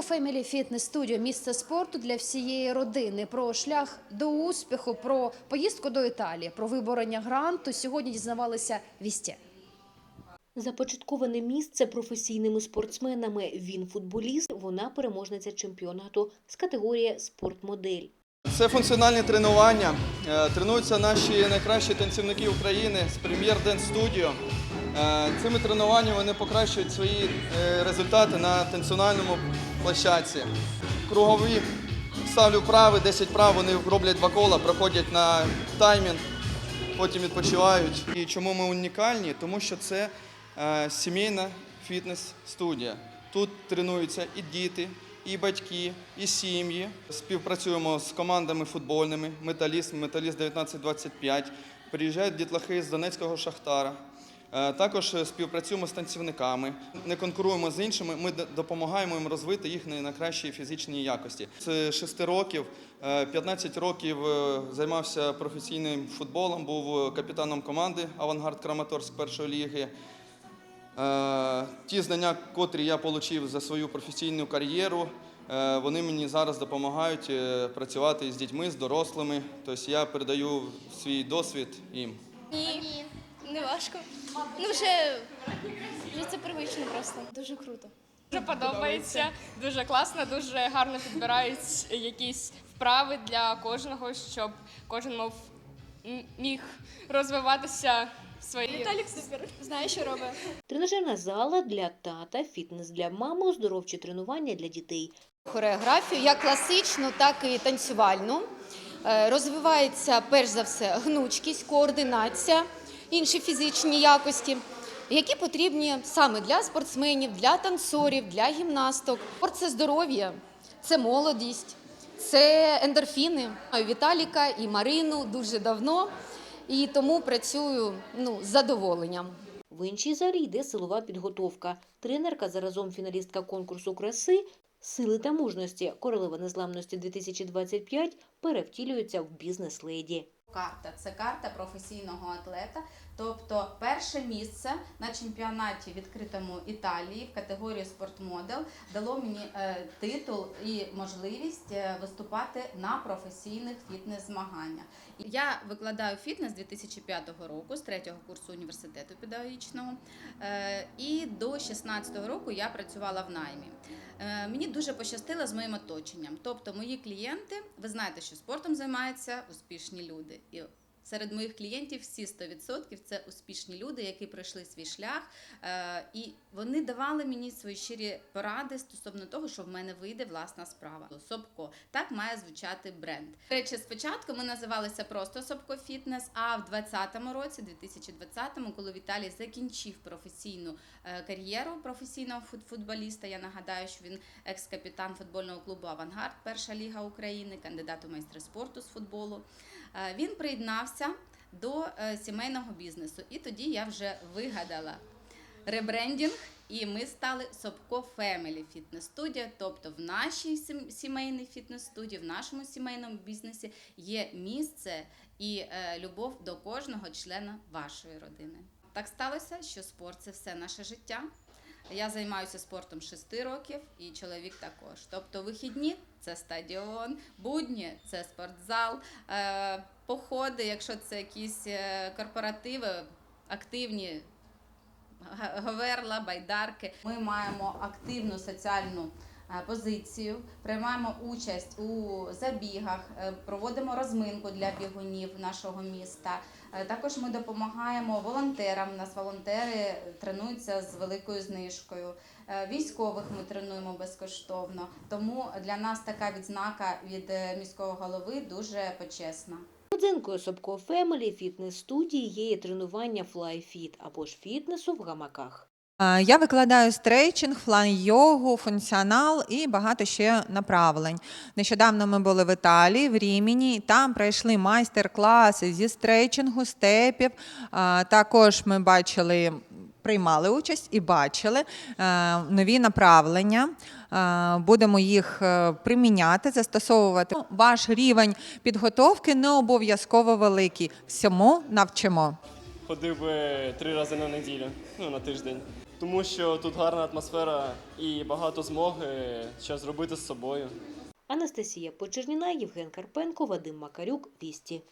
Family Fitness Studio – місце спорту для всієї родини. Про шлях до успіху, про поїздку до Італії, про виборення гранту сьогодні дізнавалися вісті. Започатковане місце професійними спортсменами. Він футболіст, вона переможниця чемпіонату з категорії спортмодель. Це функціональні тренування. Е, Тренуються наші найкращі танцівники України з прем'єр Studio. Е, Цими тренуваннями вони покращують свої е, результати на танцювальному площадці. Кругові ставлю вправи, 10 прав, вони роблять два кола, проходять на таймінг, потім відпочивають. І чому ми унікальні? Тому що це е, сімейна фітнес-студія. Тут тренуються і діти, і батьки, і сім'ї. Співпрацюємо з командами футбольними, металіст, металіст 1925. Приїжджають дітлахи з Донецького Шахтара. Е, Також е, співпрацюємо з танцівниками, не конкуруємо з іншими. Ми допомагаємо їм розвити їх на кращій фізичній якості. З 6 років, е, 15 років е, займався професійним футболом, був капітаном команди Авангард Краматорськ першої ліги. Ті знання, котрі я отримав за свою професійну кар'єру, вони мені зараз допомагають працювати з дітьми, з дорослими. Тобто я передаю свій досвід їм. Ні, не важко. Ну вже, вже це привично просто. Дуже круто. Дуже подобається, дуже класно, дуже гарно підбирають якісь вправи для кожного, щоб кожен мов міг розвиватися в своїй Віталік супер. Знає, що робить. Тренажерна зала для тата, фітнес для мами, оздоровчі тренування для дітей. хореографію, як класичну, так і танцювальну. Е, Розвивається перш за все гнучкість, координація, інші фізичні якості, які потрібні саме для спортсменів, для танцорів, для гімнасток. Спорт це здоров'я, це молодість, це ендорфіни. Знаю Віталіка і Марину дуже давно і тому працюю ну, з задоволенням. В іншій залі йде силова підготовка. Тренерка, заразом фіналістка конкурсу краси Сили та мужності королева незламності 2025 перевтілюється в бізнес-леді. Карта це карта професійного атлета, тобто перше місце на чемпіонаті відкритому Італії в категорії спортмодел дало мені е, титул і можливість е, виступати на професійних фітнес-змаганнях. Я викладаю фітнес 2005 року з третього курсу університету педагогічного, е, і до 16 року я працювала в наймі. Мені дуже пощастило з моїм оточенням. Тобто, мої клієнти, ви знаєте, що спортом займаються успішні люди. І серед моїх клієнтів всі 100% це успішні люди, які пройшли свій шлях, е, і вони давали мені свої щирі поради стосовно того, що в мене вийде власна справа. Собко так має звучати бренд. До речі, спочатку ми називалися просто Собко Фітнес. А в 2020 році, 2020-му, коли Віталій закінчив професійну е, кар'єру професійного фут- футболіста, я нагадаю, що він екс-капітан футбольного клубу Авангард, перша ліга України, кандидат у майстри спорту з футболу. Е, Він приєднався до е, сімейного бізнесу, і тоді я вже вигадала ребрендінг, і ми стали Собко Family Fitness Studio. Тобто в нашій сімейній фітнес-студії, в нашому сімейному бізнесі є місце і е, любов до кожного члена вашої родини. Так сталося, що спорт це все наше життя. Я займаюся спортом 6 років, і чоловік також. Тобто вихідні це стадіон, будні це спортзал, е, походи, якщо це якісь е, корпоративи, активні говерла, байдарки. Ми маємо активну соціальну позицію, приймаємо участь у забігах, е, проводимо розминку для бігунів нашого міста. Е, Також ми допомагаємо волонтерам. У нас волонтери тренуються з великою знижкою. Е, Військових ми тренуємо безкоштовно. Тому для нас така відзнака від е, міського голови дуже почесна. Родзинкою Собко Фемелі фітнес студії є тренування FlyFit або ж фітнесу в гамаках. А, Я викладаю стрейчинг, флайн-йогу, функціонал і багато ще направлень. Нещодавно ми були в Італії, в Рімені. Там пройшли майстер-класи зі стрейчингу, степів. Також ми бачили, приймали участь і бачили е, нові направлення. Е, Будемо їх е, приміняти, застосовувати. Ваш рівень підготовки не обов'язково великий. Всьому навчимо. Ходив би три рази на неділю, ну на тиждень. тому що тут гарна атмосфера і багато змоги що зробити з собою. Анастасія Почерніна, Євген Карпенко, Вадим Макарюк, Вісті.